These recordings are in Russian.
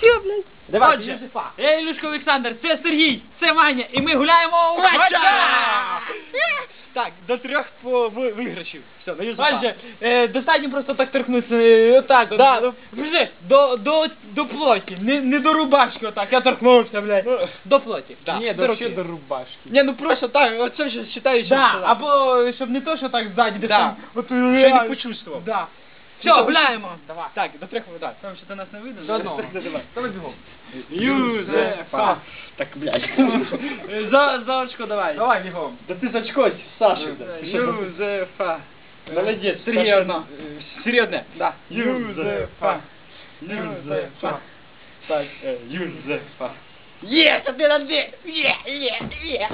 Все, блядь. Давай, Отже, Юзефа. Я Ілюшко Олександр, це Сергій, це Маня, і ми гуляємо у матча! Так, до трьох по ви- виграшів. Все, на Юзефа. Отже, е, достатньо просто так торкнутися, е, отак. от. Да, ну. Подожди, до, до, до плоті, не, не до рубашки отак, я торкнувся, блядь. Ну, До плоті. Да, Ні, до руки. до рубашки. Ні, ну просто так, оце вже вважаю, що Да, або щоб не то, що так ззаді, де Да. там, от, я не почувствував. Да. Ну, Все, то- гуляємо. Давай. Так, до трьох вода. Там що ти нас не видно? До одного. Давай. Давай бігом. Юзефа. Так, блядь. Е, За, за очко давай. Давай бігом. Да ти зачкось, Саша. Юзефа. Молодець. Сергій Саша. одно. Е, Серйозне. Да. Юзефа. Юзефа. Так, е, Юзефа. Є, один на дві. Є, є, є.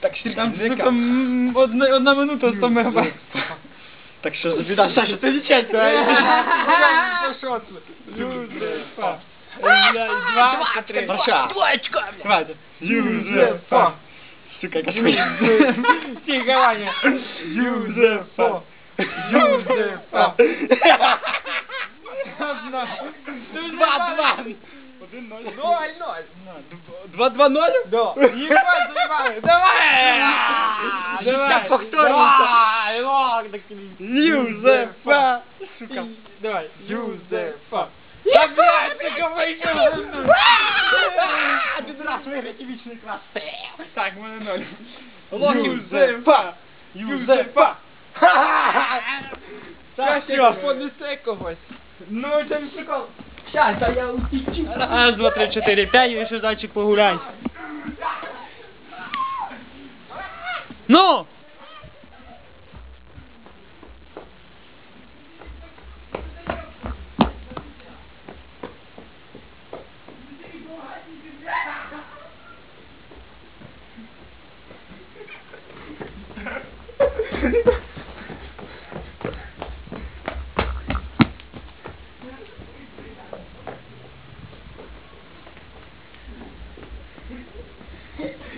Так, Там, Сергій, сука, м, одна, одна минута, сто мегабайт. Так що за біда, Саша, ти нічого. Юзефа. Два, три. Двоечко. Давай. Юзефа. Сука, яка смія. Тихо, Ваня. Юзефа. Юзефа. Одна. Два-два. Один ноль. Ноль, ноль. Два-два-ноль? Да. Ебать, заебали. Давай. Давай. Давай, лог, так Юзефа. Сука. Давай. Юзефа. Я, блядь, ты говоришь. Один раз виграти вічний клас. Так, в мене ноль. Юзефа. Юзефа. Так, все. все, понесе когось. Ну, це не прикол. Щас, а я утічу. Раз, два, три, чотири, п'ять, і ще зайчик погуляй. Ну!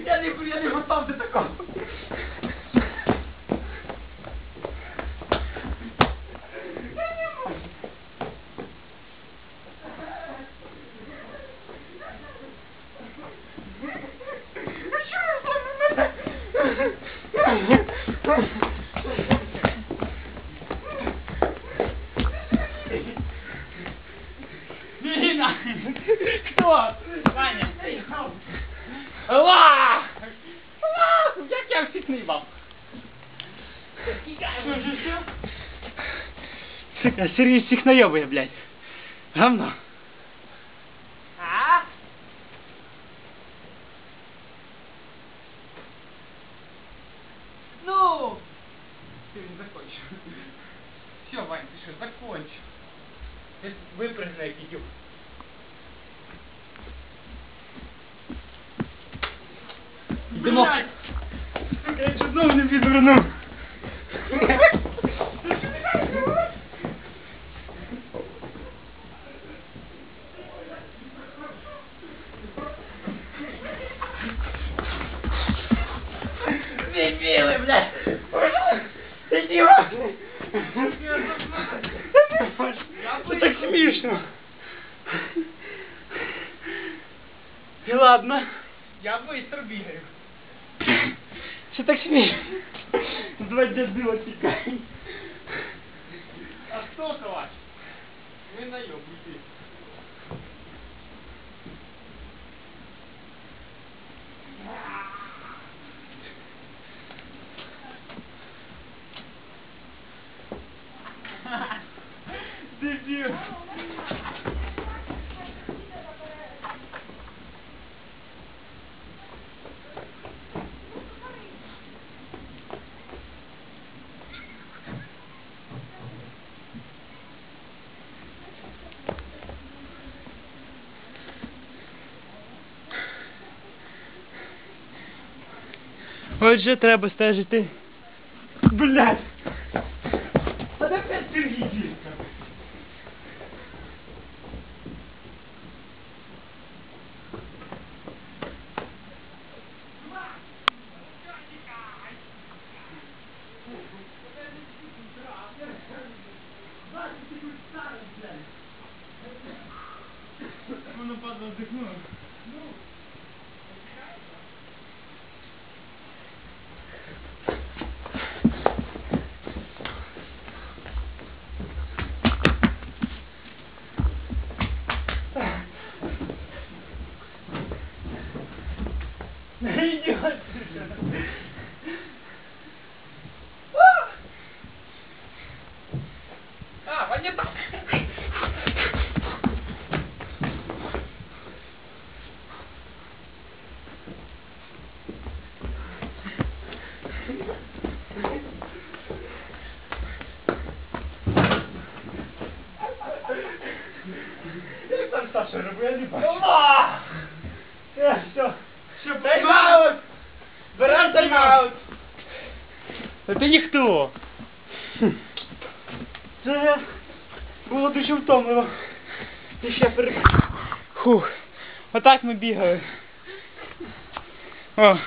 Я не, я не готов до такого. Як я всіх не їбав? Що ж все? Сука, Сергій всіх найобує, блядь. Гавно. А? Ну! Ты не закончил. Все, Вань, ты что, закончил. Ты выпрыгни, як идиот. Йдемо. Блядь! Сука, я чуть знову не відвернув. Дебилы, блядь! Іди, Це так смішно. І ладно. Я быстро бегаю. Це так смішно. Два дядила тікай. А кто калач? Вы наебники. Дебіл. Отже, треба стежити. Блядь. Та де опять Сергій дівка? Надо отдохнуть. Идиот. А, там Саша я не. Ура! Е, Все. Тайм-аут! Берем тайм-аут! Це ніхто. Це було дуже втомливо. І ще перед... Фух. Отак ми бігали. О.